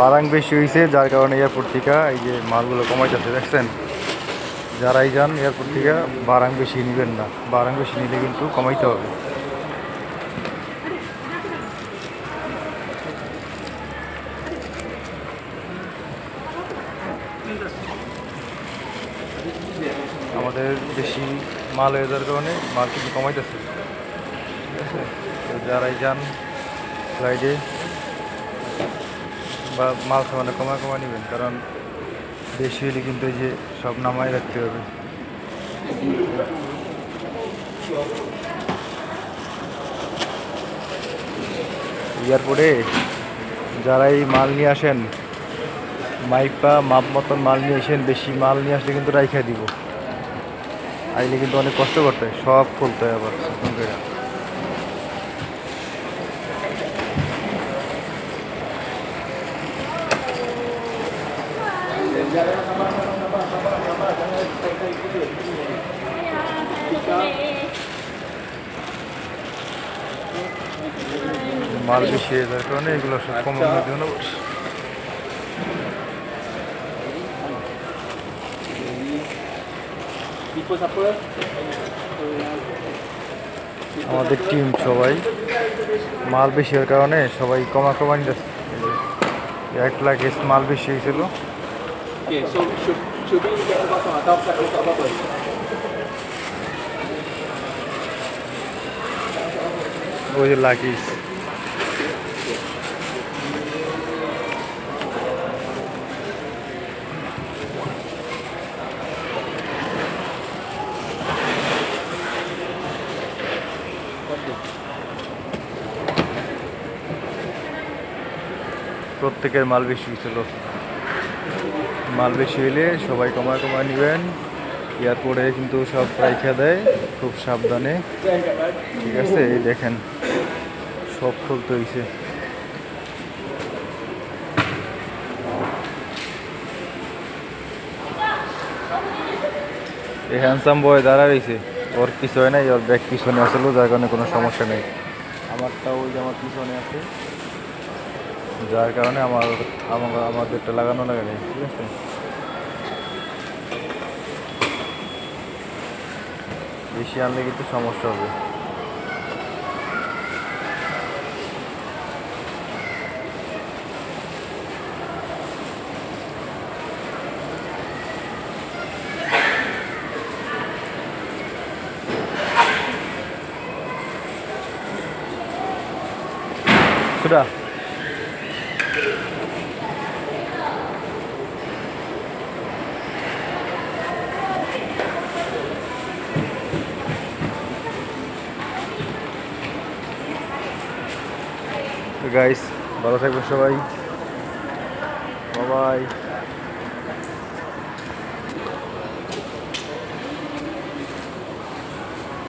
বারাং বেশি হয়েছে যার কারণে এয়ারপোর্ট থেকে এই যে মালগুলো কমাইতেছে, দেখছেন? যারাই যান এয়ারপোর্ট থেকে বারাং বেশি নেবেন না। বারাং বেশি নিলে কিন্তু কমাইতে হবে। আমাদের বেশি মাল হয়ে যাওয়ার কারণে মাল কিন্তু কমাইতেছে। ঠিক আছে? তো যারাই যান ফ্লাইটে বা মাল সামান্য কমা কমা নেবেন, কারণ বেশি হলে কিন্তু এই যে সব নামাই রাখতে হবে। এয়ারপোর্টে যারাই মাল নিয়ে আসেন, মাইপা মাপ মতন মাল নিয়ে আসেন, বেশি মাল নিয়ে আসলে কিন্তু রাইখা দিব। আইলে কিন্তু অনেক কষ্ট করতে হয়, সব খুলতে হয় আবার মাল বেশি হয়ে যাওয়ার কারণে এগুলো সব কমানোর আমাদের টিম সবাই মাল বেশি হওয়ার কারণে সবাই কমা কমা এক লাখ মাল বেশি হয়েছিল ওই যে লাগিস প্রত্যেকের মাল বেশি ছিল মাল বেশি হইলে সবাই কমায় কমায় নেবেন। এয়ারপোর্টে কিন্তু সব রাইখা দেয়, খুব সাবধানে। ঠিক আছে, এই দেখেন, সব খুলতে হয়েছে এই হ্যান্ডসাম বয় দাঁড়া রয়েছে ওর কিছু হয় নাই, ওর ব্যাগ পিছনে আসলো যার কারণে কোনো সমস্যা নেই। আমারটা ওই যে আমার পিছনে আছে। যার কারণে আমার আমাদেরটা লাগানো লাগে ঠিক আছে? বেশি আনলে কিন্তু সমস্যা হবে Sudah. গাইস ভালো থাকবেন সবাই। বাবাই